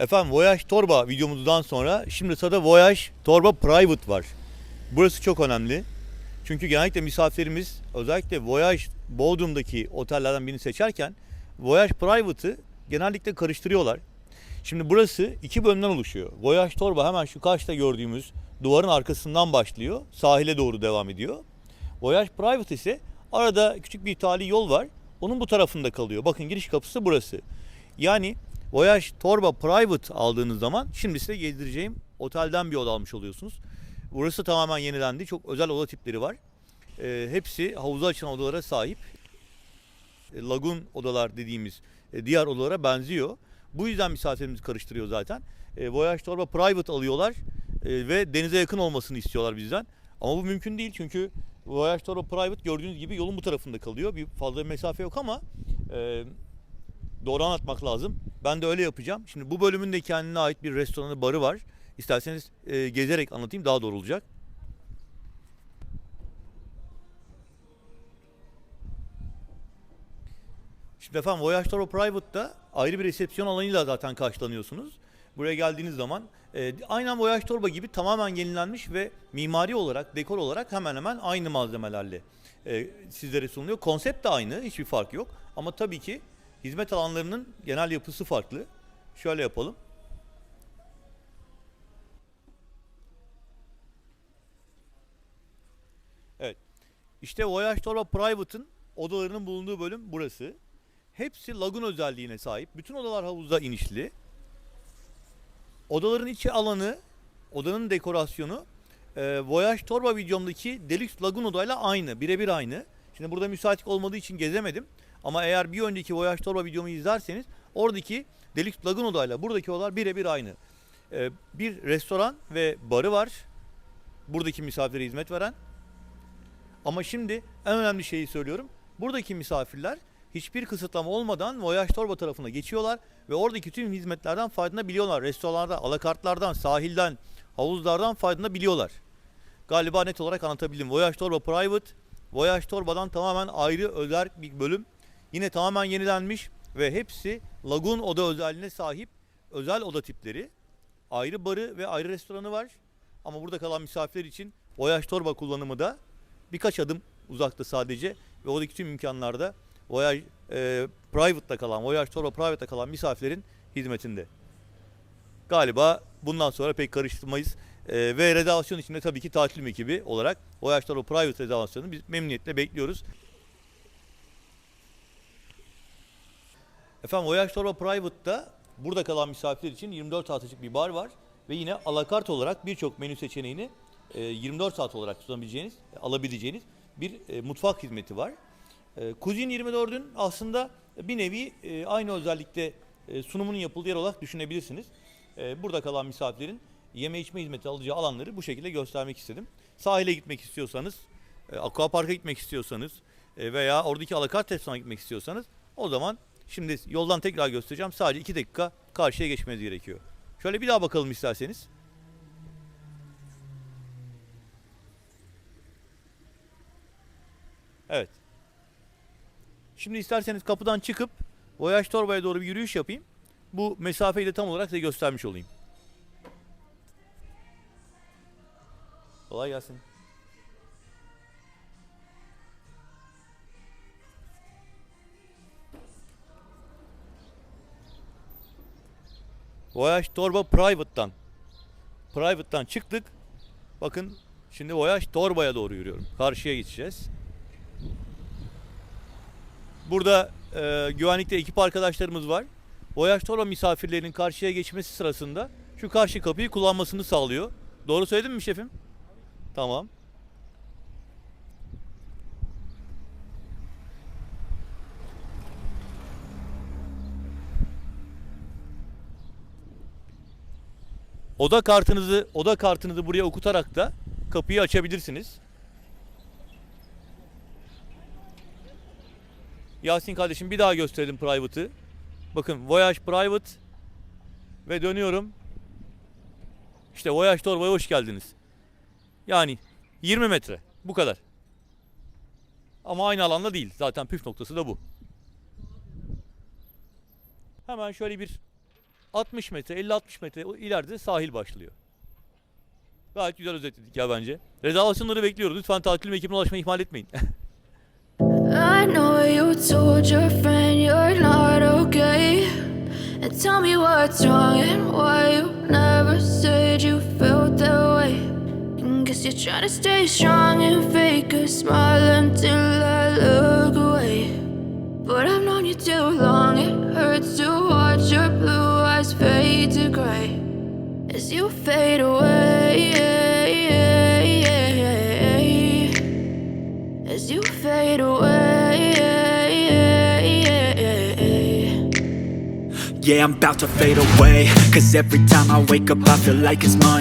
Efendim Voyage Torba videomuzdan sonra şimdi sırada Voyage Torba Private var. Burası çok önemli. Çünkü genellikle misafirimiz özellikle Voyage Bodrum'daki otellerden birini seçerken Voyage Private'ı genellikle karıştırıyorlar. Şimdi burası iki bölümden oluşuyor. Voyage Torba hemen şu karşıda gördüğümüz duvarın arkasından başlıyor. Sahile doğru devam ediyor. Voyage Private ise arada küçük bir tali yol var. Onun bu tarafında kalıyor. Bakın giriş kapısı burası. Yani Voyage Torba Private aldığınız zaman şimdi size gezdireceğim otelden bir oda almış oluyorsunuz. Burası tamamen yenilendi. Çok özel oda tipleri var. Ee, hepsi havuza açılan odalara sahip. E, lagun odalar dediğimiz e, diğer odalara benziyor. Bu yüzden misafirimizi karıştırıyor zaten. E, Voyage Torba Private alıyorlar e, ve denize yakın olmasını istiyorlar bizden. Ama bu mümkün değil çünkü Voyage Torba Private gördüğünüz gibi yolun bu tarafında kalıyor. Bir fazla bir mesafe yok ama e, doğru anlatmak lazım. Ben de öyle yapacağım. Şimdi bu bölümün de kendine ait bir restoranı, barı var. İsterseniz e, gezerek anlatayım daha doğru olacak. Şimdi efendim Voyage Toro Private'da ayrı bir resepsiyon alanıyla zaten karşılanıyorsunuz. Buraya geldiğiniz zaman e, aynen Voyage Torba gibi tamamen yenilenmiş ve mimari olarak, dekor olarak hemen hemen aynı malzemelerle e, sizlere sunuluyor. Konsept de aynı, hiçbir fark yok. Ama tabii ki hizmet alanlarının genel yapısı farklı. Şöyle yapalım. Evet. İşte Voyage Torba Private'ın odalarının bulunduğu bölüm burası. Hepsi lagun özelliğine sahip. Bütün odalar havuzda inişli. Odaların içi alanı, odanın dekorasyonu e, Voyage Torba videomdaki Deluxe Lagun odayla aynı, birebir aynı. Şimdi burada müsaitlik olmadığı için gezemedim. Ama eğer bir önceki Voyage Torba videomu izlerseniz oradaki Deluxe Lagun odayla buradaki odalar birebir aynı. E, bir restoran ve barı var. Buradaki misafire hizmet veren. Ama şimdi en önemli şeyi söylüyorum. Buradaki misafirler hiçbir kısıtlama olmadan Voyage Torba tarafına geçiyorlar ve oradaki tüm hizmetlerden faydalanabiliyorlar. Restoranlarda, alakartlardan, sahilden, havuzlardan faydalanabiliyorlar. Galiba net olarak anlatabildim. Voyage Torba Private, Voyage Torba'dan tamamen ayrı özel bir bölüm. Yine tamamen yenilenmiş ve hepsi lagun oda özelliğine sahip özel oda tipleri. Ayrı barı ve ayrı restoranı var. Ama burada kalan misafirler için Voyage Torba kullanımı da birkaç adım uzakta sadece ve oradaki tüm imkanlarda Voyage e, Private'da kalan, Voyage Torba Private'da kalan misafirlerin hizmetinde. Galiba bundan sonra pek karıştırmayız. E, ve rezervasyon içinde tabii ki tatil ekibi olarak Voyage Torba Private rezervasyonunu biz memnuniyetle bekliyoruz. Efendim Voyage Torba Private'da burada kalan misafirler için 24 saat açık bir bar var ve yine alakart olarak birçok menü seçeneğini e, 24 saat olarak sunabileceğiniz, alabileceğiniz bir e, mutfak hizmeti var. E, Cuisine 24'ün aslında bir nevi e, aynı özellikte e, sunumunun yapıldığı yer olarak düşünebilirsiniz. E, burada kalan misafirlerin yeme içme hizmeti alacağı alanları bu şekilde göstermek istedim. Sahile gitmek istiyorsanız, e, aquaparka gitmek istiyorsanız e, veya oradaki alakart restorana gitmek istiyorsanız o zaman şimdi yoldan tekrar göstereceğim. Sadece 2 dakika karşıya geçmeniz gerekiyor. Şöyle bir daha bakalım isterseniz. Evet. Şimdi isterseniz kapıdan çıkıp Voyage Torba'ya doğru bir yürüyüş yapayım. Bu mesafeyi de tam olarak size göstermiş olayım. Kolay gelsin. Voyage Torba Private'dan Private'dan çıktık. Bakın şimdi Voyage Torba'ya doğru yürüyorum. Karşıya geçeceğiz. Burada e, güvenlikte ekip arkadaşlarımız var. Voyage Torba misafirlerinin karşıya geçmesi sırasında şu karşı kapıyı kullanmasını sağlıyor. Doğru söyledim mi şefim? Tamam. Oda kartınızı oda kartınızı buraya okutarak da kapıyı açabilirsiniz. Yasin kardeşim bir daha gösterelim private'ı. Bakın Voyage Private ve dönüyorum. İşte Voyage Torba'ya hoş geldiniz. Yani 20 metre bu kadar. Ama aynı alanda değil. Zaten püf noktası da bu. Hemen şöyle bir 60 metre, 50-60 metre ileride sahil başlıyor. Gayet güzel özetledik ya bence. Rezervasyonları bekliyoruz. Lütfen tatil ekibine ulaşmayı ihmal etmeyin. I know you told your friend you're not okay. And tell me what's wrong and why you never said you felt that way. And guess you're trying to stay strong and fake a smile until I look away. But I've known you too long, it hurts to watch your blue fade to gray as you fade away. As you fade away. Yeah, I'm about to fade away Cause every time I wake up I feel like it's Monday